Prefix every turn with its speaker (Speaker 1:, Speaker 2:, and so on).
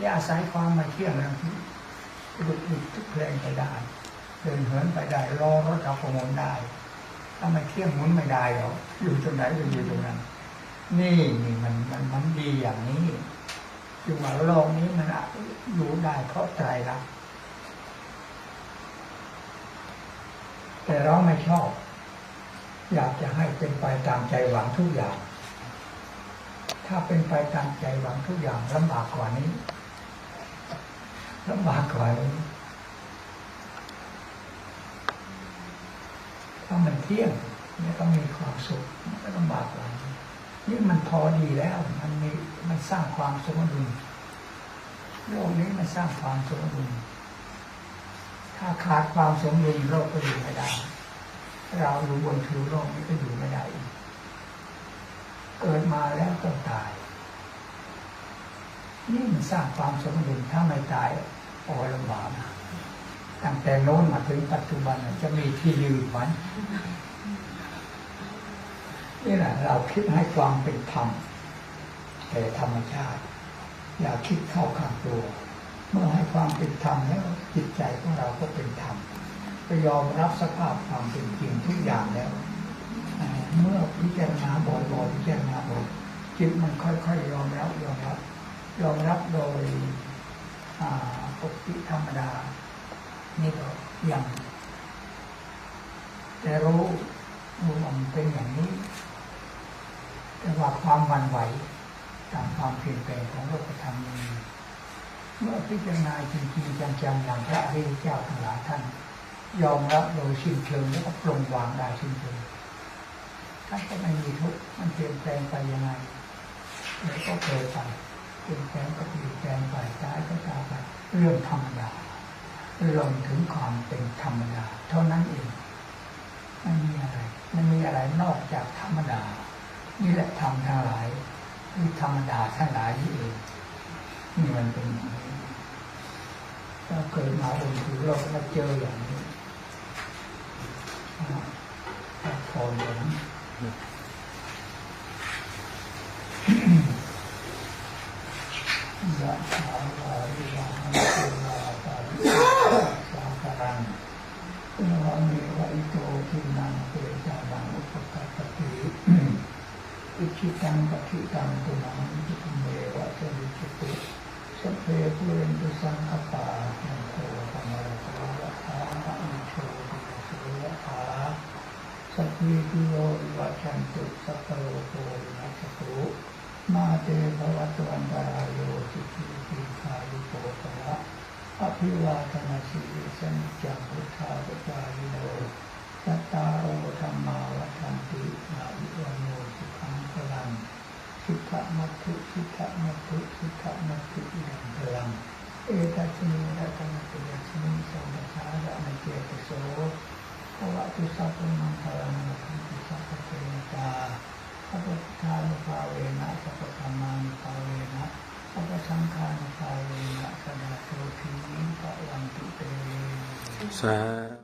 Speaker 1: นี่อาศัยความไม่เที่ยงนะที่ดุดดุดทุกเพลงไปได้ เดินเหินไปได้รอรถเอาประมวลได้ถ้าไม่เที่ยงมุนไม่ได้หรอกอยู่ตรงไหนก็อยู่ตรงนั้น นี่นี่มันมันมันดีอย่างนี้จึงว่าโลกนี้มันอยู่ได้เพราะใจรักแต่เราไม่ชอบ อยากจะให้เป็นไปตามใจหวังทุกอย่าง ถ้าเป็นไปตามใจหวังทุกอย่างลำบากกว่านี้ ลำบากกว่าถ้ามันเที่ยงเนี่ยก็มีความสุขมันก็ลำบากกว่านี้นี่มันพอดีแล้ว มันมีมันสร้างความสมดุลโลกนี้มันสร้างความสมดุลถ้าขาดความสมดุลโลกก็อยู่ไม่ได้ เราอยู่บนผิวโลกนี้ก็อยู่ไม่ได้ เกิดมาแล้วต้องตาย นี่มันสร้างความสมดุลถ้าไม่ตายโอ้ลำบากนะตั้งแต่โน้นมาถึงปัจจุบันจะมีที่ยืนไหมนี่แหละเราคิดให้ความเป็นธรรมแก่ธรรมชาติ อย่าคิดเข้าข้างตัว เมื่อให้ความเป็นธรรมแล้วจิตใจของเราก็เป็นธรรมก็ยอมรับสภาพความเป็นจริงทุกอย่างแล้ว เมื่อพิจารณาบ่อยๆพิจารณาบ่อยจิตมันค่อยๆยอมรับยอมรับ ยอมรับโดยปกติธรรมดา นี่ก็ยังแต่รู้รู้ว่ามันเป็นอย่างนี้ แต่ว่าความวันไหวตามความเปลี่ยนแปลงของโลกธรรมมันมีเมื่อพิจารณาจริงๆจังๆอย่างพระอริยเจ้าทั้งหลายท่าน ยอมรับโดยสิ้นเชิงแล้วก็ปรงวางได้สิ้นเชิงท่านก็ไม่มีทุกข์มันเปลี่ยนแปลงไปยังไงเดี๋ยวก็เกิดไป เปลี่ยนแปลงก็เปลี่ยนแปลงไปตายก็ตายไปเรื่องธรรมดาลงถึงความเป็นธรรมดา เท่านั้นเองไม่มีอะไรไม่มีอะไรนอกจากธรรมดา นี่แหละธรรมทั้งหลายคือธรรมดาทั้งหลายนี่เองนี่มันเป็นอย่างนี้เราเกิดมาบนผิวโลกแล้วเจออย่างนี้อ่าพออย่างนี้ ยะถาวาริวาหาปุราปาริสาคารังอุณหามิวะอิโตทินังเปจานังอุปกัปติอิชิตังปฏิตังตุนังจิตเมวะจริจิตุสัพเพปุเรนตุสังคปาจันโทปะมาโตวะทาอะอิโชติสุวะทาสัพพิติโยวิวัชันตุสัพพโลโควินัสตุ มาเตภวัตวันตรายโยสุขีติขายุโกภะอภิวาทนาสีสันจังพุทธาปจายโนสัตตาโอธรรมาวัฏันติอาวิวันโนสุขังพลังสุขมัตถุสุขมัตถุสุขมัตถุยังพลัง เอตัสมิรัตนติยัสมิสัมปชาระนเจตโสภวะตุสัพพมังคลังนะคันติสัพพเทวตาสัพพพุทธานุภาเวนะสัพพธรรมานุภาเวนะสัพพสังฆานุ ภ